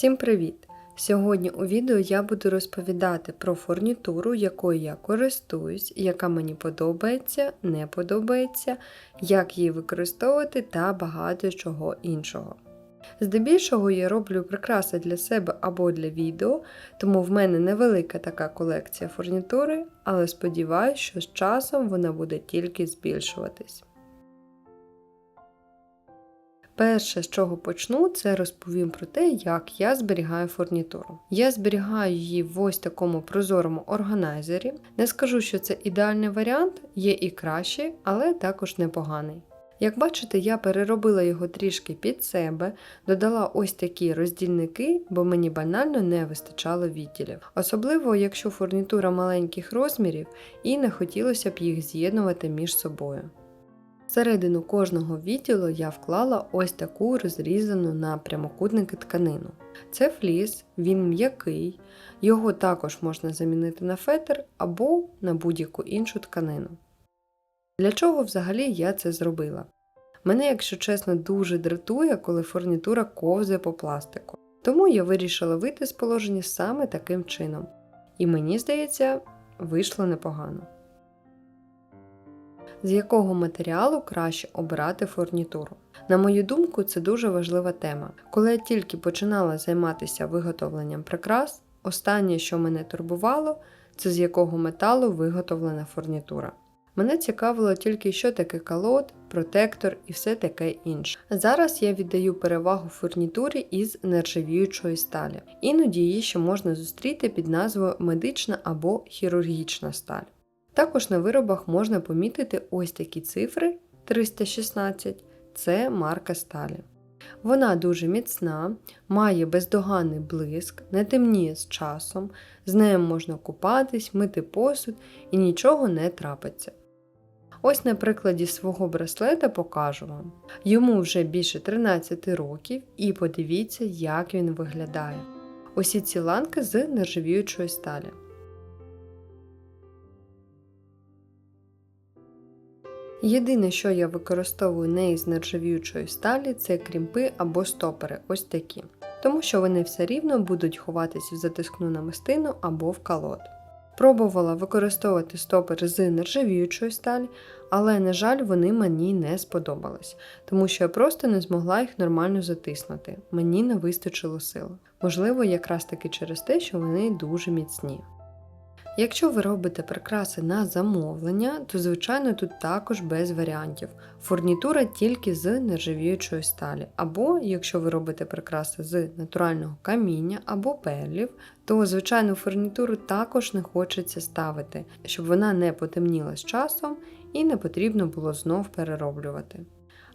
Всім привіт! Сьогодні у відео я буду розповідати про фурнітуру, якою я користуюсь, яка мені подобається, не подобається, як її використовувати та багато чого іншого. Здебільшого я роблю прикраси для себе або для відео, тому в мене невелика така колекція фурнітури, але сподіваюся, що з часом вона буде тільки збільшуватись. Перше, з чого почну, це розповім про те, як я зберігаю фурнітуру. Я зберігаю її в ось такому прозорому органайзері. Не скажу, що це ідеальний варіант, є і кращий, але також непоганий. Як бачите, я переробила його трішки під себе, додала ось такі роздільники, бо мені банально не вистачало відділів. Особливо, якщо фурнітура маленьких розмірів і не хотілося б їх з'єднувати між собою. Всередину кожного відділу я вклала ось таку розрізану на прямокутники тканину. Це фліс, він м'який, його також можна замінити на фетр або на будь-яку іншу тканину. Для чого взагалі я це зробила? Мене, якщо чесно, дуже дратує, коли фурнітура ковзає по пластику. Тому я вирішила вийти з положення саме таким чином. І мені здається, вийшло непогано з якого матеріалу краще обирати фурнітуру. На мою думку, це дуже важлива тема. Коли я тільки починала займатися виготовленням прикрас, останнє, що мене турбувало, це з якого металу виготовлена фурнітура. Мене цікавило тільки, що таке колод, протектор і все таке інше. Зараз я віддаю перевагу фурнітурі із нержавіючої сталі. Іноді її ще можна зустріти під назвою медична або хірургічна сталь. Також на виробах можна помітити ось такі цифри 316 це марка сталі. Вона дуже міцна, має бездоганний блиск, не темніє з часом, з нею можна купатись, мити посуд і нічого не трапиться. Ось на прикладі свого браслета покажу вам. Йому вже більше 13 років, і подивіться, як він виглядає. Усі ці ланки з нержавіючої сталі. Єдине, що я використовую не із нержавіючої сталі, це крімпи або стопери, ось такі, тому що вони все рівно будуть ховатися в затискну намистину або в колод. Пробувала використовувати стопери з нержавіючої сталі, але, на жаль, вони мені не сподобались, тому що я просто не змогла їх нормально затиснути, мені не вистачило сил. Можливо, якраз таки через те, що вони дуже міцні. Якщо ви робите прикраси на замовлення, то звичайно тут також без варіантів. Фурнітура тільки з нержавіючої сталі. Або, якщо ви робите прикраси з натурального каміння або перлів, то звичайну фурнітуру також не хочеться ставити, щоб вона не потемніла з часом і не потрібно було знов перероблювати.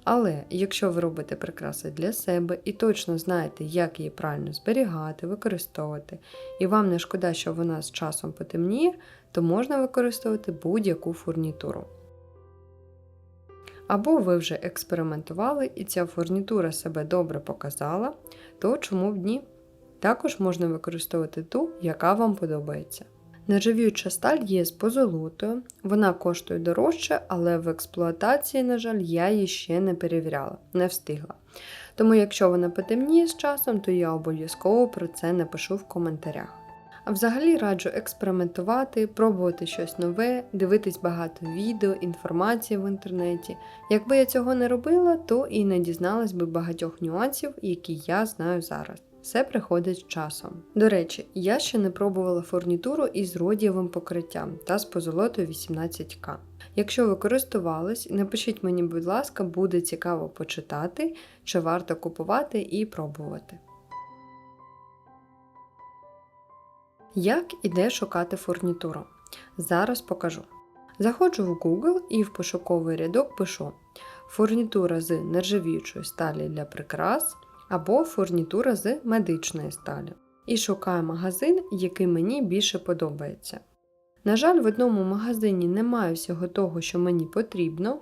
Але якщо ви робите прикраси для себе і точно знаєте, як її правильно зберігати, використовувати, і вам не шкода, що вона з часом потемніє, то можна використовувати будь-яку фурнітуру. Або ви вже експериментували і ця фурнітура себе добре показала, то чому б ні? Також можна використовувати ту, яка вам подобається. Нержавіюча сталь є з позолотою, вона коштує дорожче, але в експлуатації, на жаль, я її ще не перевіряла, не встигла. Тому, якщо вона потемніє з часом, то я обов'язково про це напишу в коментарях. А взагалі раджу експериментувати, пробувати щось нове, дивитись багато відео, інформації в інтернеті. Якби я цього не робила, то і не дізналась би багатьох нюансів, які я знаю зараз. Все приходить з часом. До речі, я ще не пробувала фурнітуру із родієвим покриттям та з позолотою 18К. Якщо ви користувались, напишіть мені, будь ласка, буде цікаво почитати, чи варто купувати і пробувати. Як і де шукати фурнітуру? Зараз покажу. Заходжу в Google і в пошуковий рядок пишу фурнітура з нержавіючої сталі для прикрас або фурнітура з медичної сталі. І шукаю магазин, який мені більше подобається. На жаль, в одному магазині немає всього того, що мені потрібно,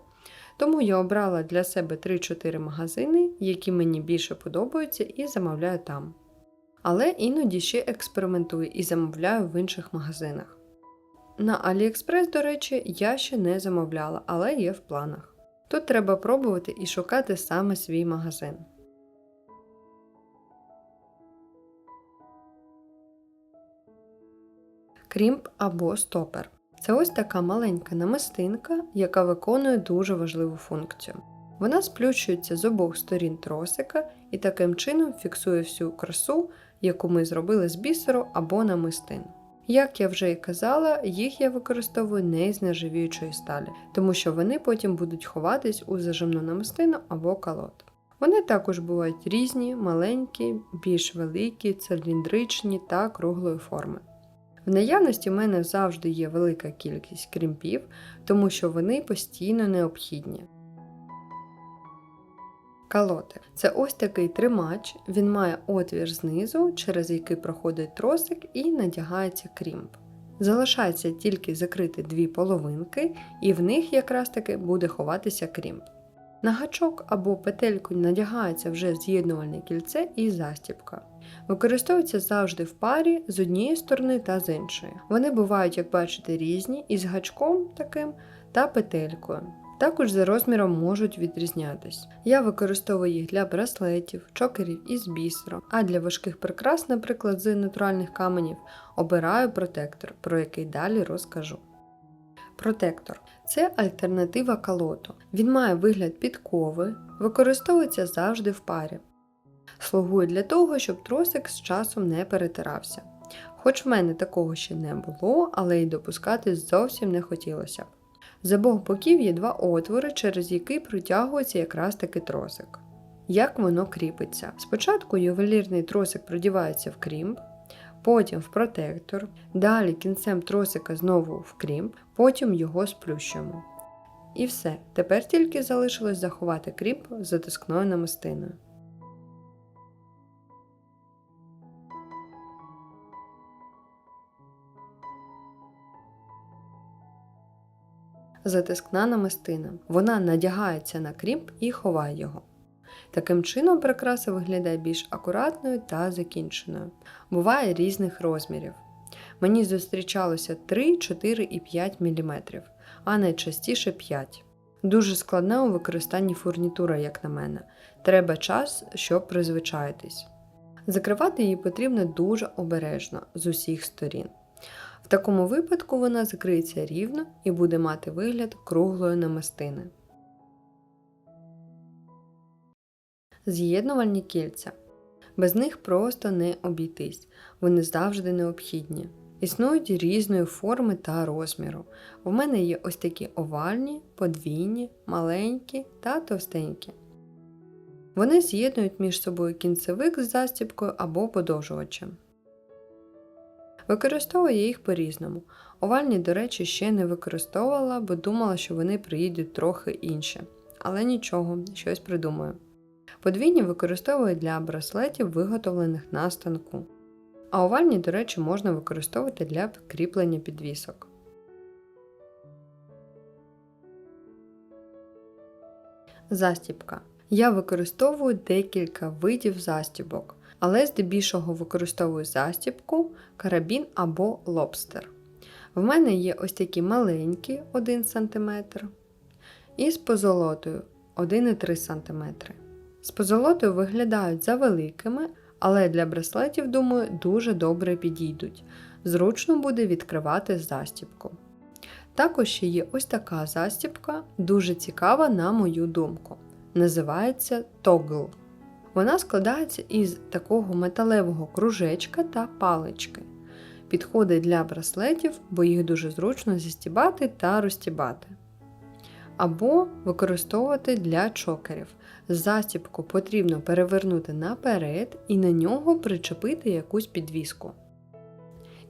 тому я обрала для себе 3-4 магазини, які мені більше подобаються, і замовляю там. Але іноді ще експериментую і замовляю в інших магазинах. На AliExpress, до речі, я ще не замовляла, але є в планах. Тут треба пробувати і шукати саме свій магазин. Крімп або стопер. Це ось така маленька намистинка, яка виконує дуже важливу функцію. Вона сплющується з обох сторін тросика і таким чином фіксує всю красу, яку ми зробили з бісеру або намистин. Як я вже і казала, їх я використовую не із нержавіючої сталі, тому що вони потім будуть ховатись у зажимну намистину або калот. Вони також бувають різні, маленькі, більш великі, циліндричні та круглої форми. В наявності в мене завжди є велика кількість крімпів, тому що вони постійно необхідні. Калоти це ось такий тримач, він має отвір знизу, через який проходить тросик і надягається крімп. Залишається тільки закрити дві половинки, і в них якраз таки буде ховатися крімп. На гачок або петельку надягається вже з'єднувальне кільце і застібка. Використовуються завжди в парі з однієї сторони та з іншої. Вони бувають, як бачите, різні із гачком таким та петелькою. Також за розміром можуть відрізнятись. Я використовую їх для браслетів, чокерів із бісером, а для важких прикрас, наприклад, з натуральних каменів, обираю протектор, про який далі розкажу. Протектор це альтернатива калоту. Він має вигляд підкови, використовується завжди в парі. Слугує для того, щоб тросик з часом не перетирався. Хоч в мене такого ще не було, але й допускати зовсім не хотілося. З обох боків є два отвори, через які протягується якраз таки тросик. Як воно кріпиться? Спочатку ювелірний тросик продівається в крімп, потім в протектор, далі кінцем тросика знову в крімп, потім його сплющуємо. І все, тепер тільки залишилось заховати крімп затискною намистиною. Затискна намистина. Вона надягається на крімп і ховає його. Таким чином прикраса виглядає більш акуратною та закінченою. Буває різних розмірів. Мені зустрічалося 3, 4 і 5 мм, а найчастіше 5 Дуже складна у використанні фурнітура, як на мене. Треба час, щоб призвичаїтись. Закривати її потрібно дуже обережно з усіх сторін. В такому випадку вона закриється рівно і буде мати вигляд круглої намистини. З'єднувальні кільця. Без них просто не обійтись, вони завжди необхідні. Існують різної форми та розміру. У мене є ось такі овальні, подвійні, маленькі та товстенькі. Вони з'єднують між собою кінцевик з застібкою або подовжувачем. Використовую я їх по-різному. Овальні, до речі, ще не використовувала, бо думала, що вони приїдуть трохи інші. Але нічого, щось придумаю. Подвійні використовую для браслетів, виготовлених на станку. А овальні, до речі, можна використовувати для кріплення підвісок. Застібка. Я використовую декілька видів застібок але здебільшого використовую застібку, карабін або лобстер. В мене є ось такі маленькі 1 см і з позолотою 1,3 см. З позолотою виглядають завеликими, але для браслетів, думаю, дуже добре підійдуть. Зручно буде відкривати застібку. Також ще є ось така застібка, дуже цікава, на мою думку. Називається Toggle. Вона складається із такого металевого кружечка та палички. Підходить для браслетів, бо їх дуже зручно зістібати та розтібати. Або використовувати для чокерів. Застібку потрібно перевернути наперед і на нього причепити якусь підвіску.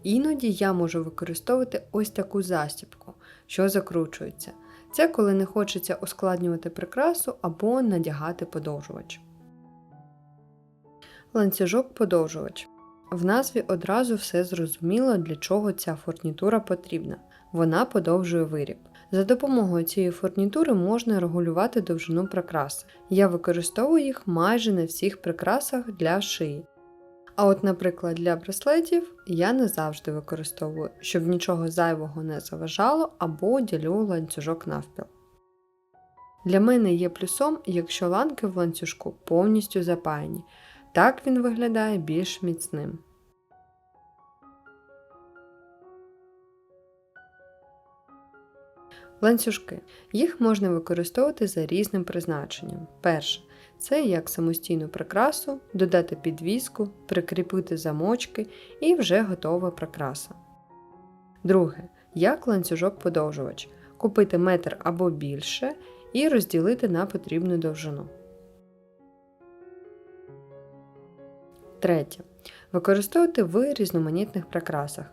Іноді я можу використовувати ось таку застібку, що закручується. Це коли не хочеться ускладнювати прикрасу або надягати подовжувач. Ланцюжок-подовжувач. В назві одразу все зрозуміло, для чого ця фурнітура потрібна. Вона подовжує виріб. За допомогою цієї фурнітури можна регулювати довжину прикраси. Я використовую їх майже на всіх прикрасах для шиї. А от, наприклад, для браслетів я не завжди використовую, щоб нічого зайвого не заважало або ділю ланцюжок навпіл. Для мене є плюсом, якщо ланки в ланцюжку повністю запаяні. Так він виглядає більш міцним. Ланцюжки. Їх можна використовувати за різним призначенням. Перше це як самостійну прикрасу, додати підвіску, прикріпити замочки і вже готова прикраса. Друге, як ланцюжок-подовжувач. Купити метр або більше і розділити на потрібну довжину. Третє. Використовувати в різноманітних прикрасах.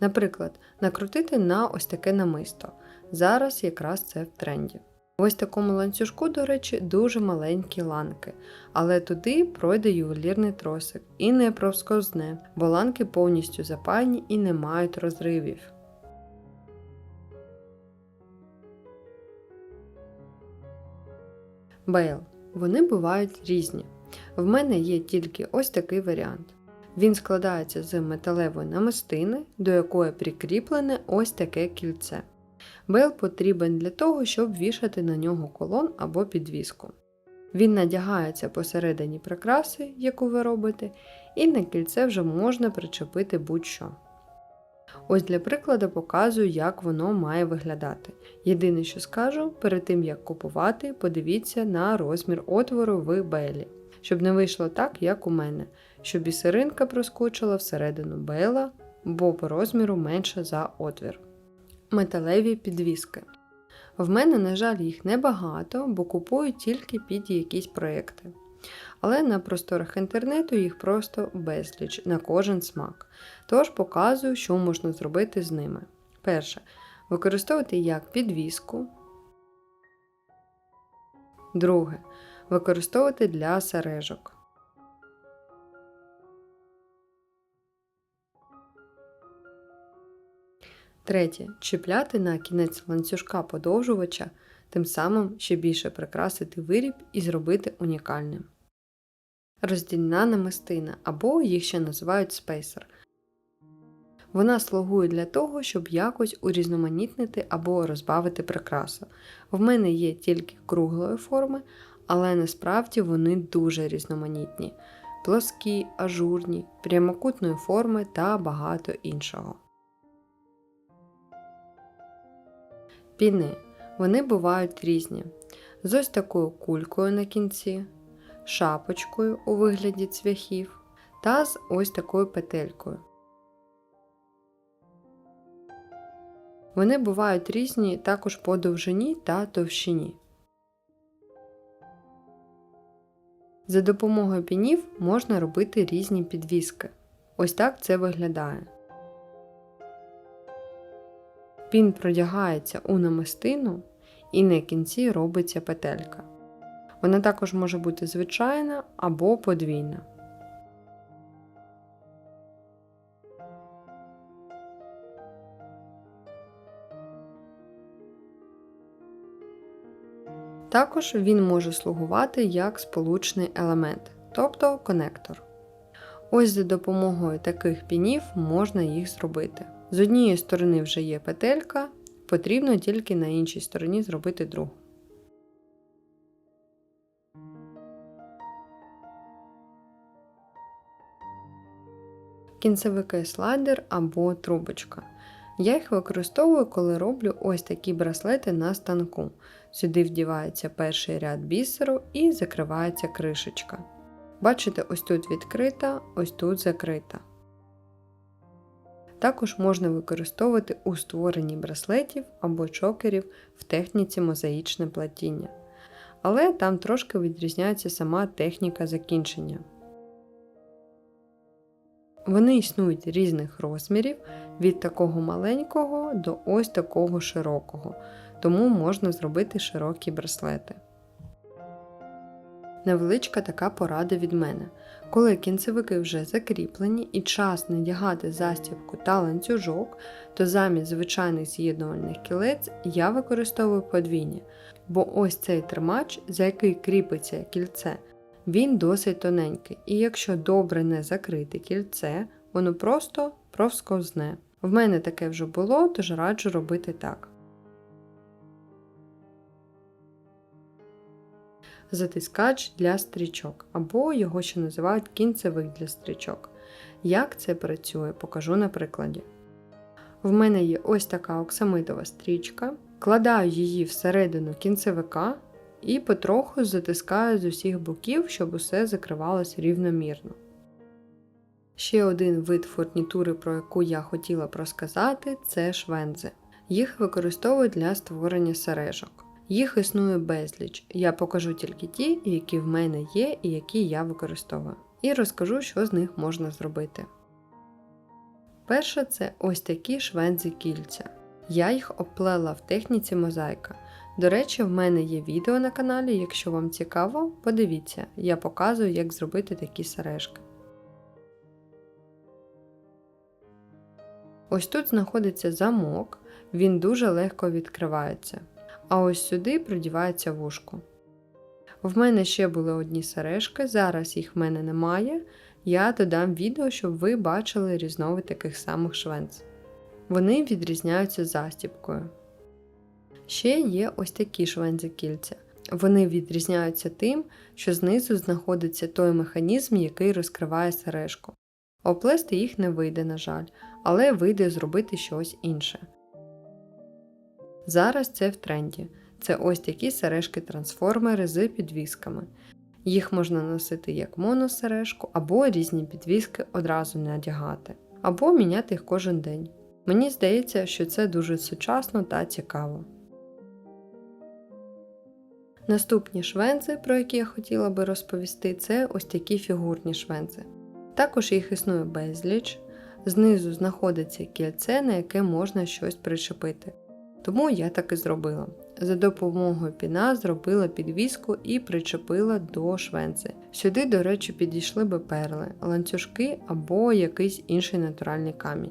Наприклад, накрутити на ось таке намисто. Зараз якраз це в тренді. В ось такому ланцюжку, до речі, дуже маленькі ланки, але туди пройде ювелірний тросик і не провсковзне, бо ланки повністю запаяні і не мають розривів. Бейл. Вони бувають різні. В мене є тільки ось такий варіант. Він складається з металевої намистини, до якої прикріплене ось таке кільце. Бейл потрібен для того, щоб вішати на нього колон або підвіску. Він надягається посередині прикраси, яку ви робите, і на кільце вже можна причепити будь-що. Ось для прикладу показую, як воно має виглядати. Єдине, що скажу, перед тим як купувати, подивіться на розмір отвору в бейлі, щоб не вийшло так, як у мене, щоб бісеринка проскочила всередину бейла, бо по розміру менше за отвір. Металеві підвіски. В мене, на жаль, їх небагато, бо купую тільки під якісь проекти. Але на просторах інтернету їх просто безліч на кожен смак. Тож показую, що можна зробити з ними. Перше. Використовувати як підвіску. Друге. Використовувати для сережок. Третє. Чіпляти на кінець ланцюжка подовжувача, тим самим ще більше прикрасити виріб і зробити унікальним. Роздільна намистина або їх ще називають спейсер. Вона слугує для того, щоб якось урізноманітнити або розбавити прикрасу. В мене є тільки круглої форми, але насправді вони дуже різноманітні, плоскі, ажурні, прямокутної форми та багато іншого. Піни. Вони бувають різні. З ось такою кулькою на кінці, шапочкою у вигляді цвяхів та з ось такою петелькою. Вони бувають різні також по довжині та товщині. За допомогою пінів можна робити різні підвіски. Ось так це виглядає. Пін продягається у намистину і на кінці робиться петелька. Вона також може бути звичайна або подвійна. Також він може слугувати як сполучний елемент, тобто конектор. Ось за допомогою таких пінів можна їх зробити. З однієї сторони вже є петелька, потрібно тільки на іншій стороні зробити другу. Кінцевики слайдер або трубочка. Я їх використовую, коли роблю ось такі браслети на станку. Сюди вдівається перший ряд бісеру і закривається кришечка. Бачите, ось тут відкрита, ось тут закрита. Також можна використовувати у створенні браслетів або чокерів в техніці мозаїчне платіння. Але там трошки відрізняється сама техніка закінчення. Вони існують різних розмірів від такого маленького до ось такого широкого, тому можна зробити широкі браслети. Невеличка така порада від мене. Коли кінцевики вже закріплені і час надягати застібку та ланцюжок, то замість звичайних з'єднувальних кілець я використовую подвійні, бо ось цей тримач, за який кріпиться кільце, він досить тоненький, і якщо добре не закрити кільце, воно просто провсковзне. В мене таке вже було, тож раджу робити так. Затискач для стрічок, або його ще називають кінцевик для стрічок. Як це працює, покажу на прикладі. В мене є ось така оксамитова стрічка, Кладаю її всередину кінцевика і потроху затискаю з усіх боків, щоб усе закривалось рівномірно. Ще один вид фурнітури, про яку я хотіла б розказати, це швензи. Їх використовують для створення сережок. Їх існує безліч. Я покажу тільки ті, які в мене є і які я використовую. І розкажу, що з них можна зробити. Перше це ось такі швензи кільця. Я їх обплела в техніці мозаїка. До речі, в мене є відео на каналі, якщо вам цікаво, подивіться, я показую, як зробити такі сережки. Ось тут знаходиться замок, він дуже легко відкривається. А ось сюди продівається вушко. В мене ще були одні сережки, зараз їх в мене немає. Я додам відео, щоб ви бачили різновид таких самих швенц. Вони відрізняються застіпкою. Ще є ось такі швензи кільця. Вони відрізняються тим, що знизу знаходиться той механізм, який розкриває сережку. Оплести їх не вийде, на жаль, але вийде зробити щось інше. Зараз це в тренді. Це ось такі сережки-трансформери з підвісками. Їх можна носити як моносережку, або різні підвіски одразу надягати, або міняти їх кожен день. Мені здається, що це дуже сучасно та цікаво. Наступні швензи, про які я хотіла би розповісти, це ось такі фігурні швензи. Також їх існує безліч, знизу знаходиться кільце, на яке можна щось причепити. Тому я так і зробила. За допомогою піна зробила підвіску і причепила до швенци. Сюди, до речі, підійшли би перли, ланцюжки або якийсь інший натуральний камінь.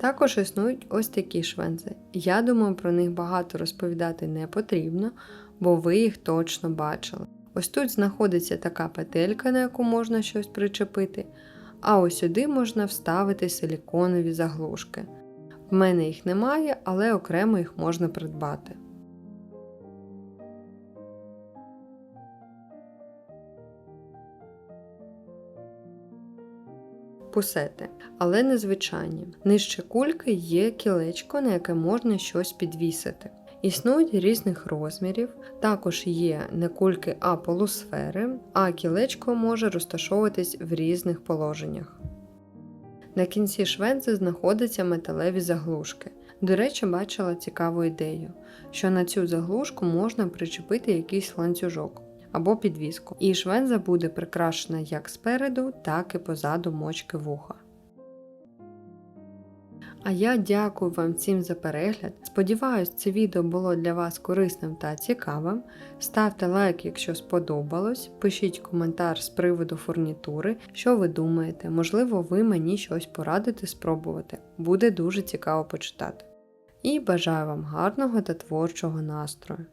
Також існують ось такі швензи. Я думаю, про них багато розповідати не потрібно, бо ви їх точно бачили. Ось тут знаходиться така петелька, на яку можна щось причепити, а ось сюди можна вставити силіконові заглушки. В мене їх немає, але окремо їх можна придбати. Пусети, але незвичайні. Нижче кульки є кілечко, на яке можна щось підвісити. Існують різних розмірів, також є не кульки, а полусфери, а кілечко може розташовуватись в різних положеннях. На кінці швензи знаходяться металеві заглушки. До речі, бачила цікаву ідею, що на цю заглушку можна причепити якийсь ланцюжок або підвіску, і швенза буде прикрашена як спереду, так і позаду мочки вуха. А я дякую вам всім за перегляд. Сподіваюсь, це відео було для вас корисним та цікавим. Ставте лайк, якщо сподобалось, пишіть коментар з приводу фурнітури, що ви думаєте, можливо, ви мені щось порадите спробувати. Буде дуже цікаво почитати. І бажаю вам гарного та творчого настрою!